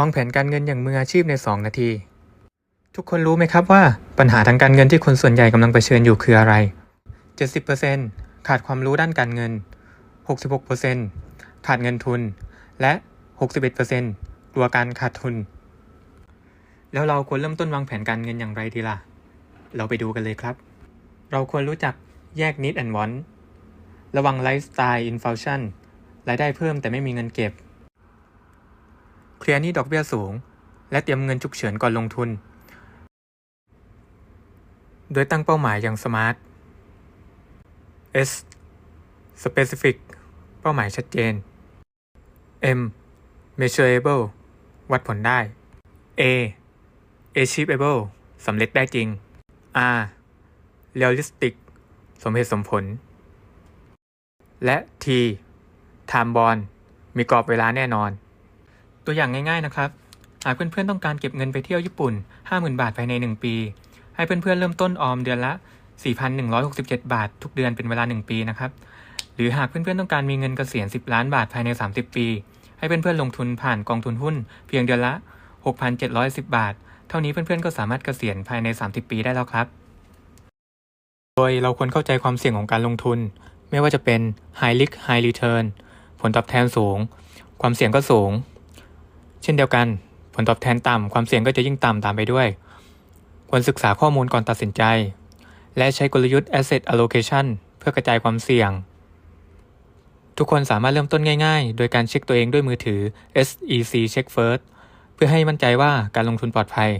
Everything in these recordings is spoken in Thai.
วางแผนการเงินอย่างมืออาชีพใน 2 นาที ทุกคนรู้ไหมครับว่าปัญหาทางการเงินที่คนส่วนใหญ่กำลังเผชิญอยู่คืออะไร 70%ขาดความรู้ด้านการเงิน 66%ขาดเงินทุน และ 61%กลัวการขาดทุน แล้วเราควรเริ่มต้นวางแผนการเงินอย่างไรดีล่ะ เราไปดูกันเลยครับ เราควรรู้จักแยก need and want ระวังไลฟ์สไตล์อินฟ t ชันรายได้เพิ่มแต่ไม่มีเงินเก็บ ลียร์หนี้ดอกเบี้ยสูง และเตรียมเงินฉุกเฉินก่อนลงทุน โดยตั้งเป้าหมายอย่างสมาร์ท S specific เป้าหมายชัดเจน M measurable วัดผลได้ A achievable สำเร็จได้จริง R realistic สมเหตุสมผล และ T time bond มีกรอบเวลาแน่นอน ตัวอย่างง่ายๆนะครับ หากเพื่อนๆต้องการเก็บเงินไปเที่ยวญี่ปุ่น 50,000 บาทภายใน 1 ปี ให้เพื่อนๆเริ่มต้นออมเดือนละ 4,167 บาท ทุกเดือนเป็นเวลา 1 ปีนะครับ หรือหากเพื่อนๆต้องการมีเงินเกษียณ 10 ล้านบาทภายใน 30 ปี ให้เพื่อนๆลงทุนผ่านกองทุนหุ้น เพียงเดือนละ 6,710 บาท เท่านี้เพื่อนๆก็สามารถเกษียณภายใน 30 ปีได้แล้วครับ โดยเราควรเข้าใจความเสี่ยงของการลงทุน ไม่ว่าจะเป็น high risk high return ผลตอบแทนสูง ความเสี่ยงก็สูง ช่นเดียวกัน ผลตอบแทนต่ำความเสี่ยงก็จะยิ่งต่ำตามไปด้วย ควรศึกษาข้อมูลก่อนตัดสินใจ และใช้กลยุทธ์ asset allocation เพื่อกระจายความเสี่ยง ทุกคนสามารถเริ่มต้นง่ายๆ โดยการเช็คตัวเองด้วยมือถือ SEC Check First เพื่อให้มั่นใจว่าการลงทุนปลอดภัย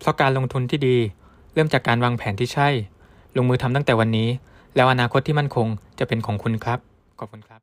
เพราะการลงทุนที่ดี เริ่มจากการวางแผนที่ใช่ ลงมือทำตั้งแต่วันนี้ แล้วอนาคตที่มั่นคงจะเป็นของคุณครับ ขอบคุณครับ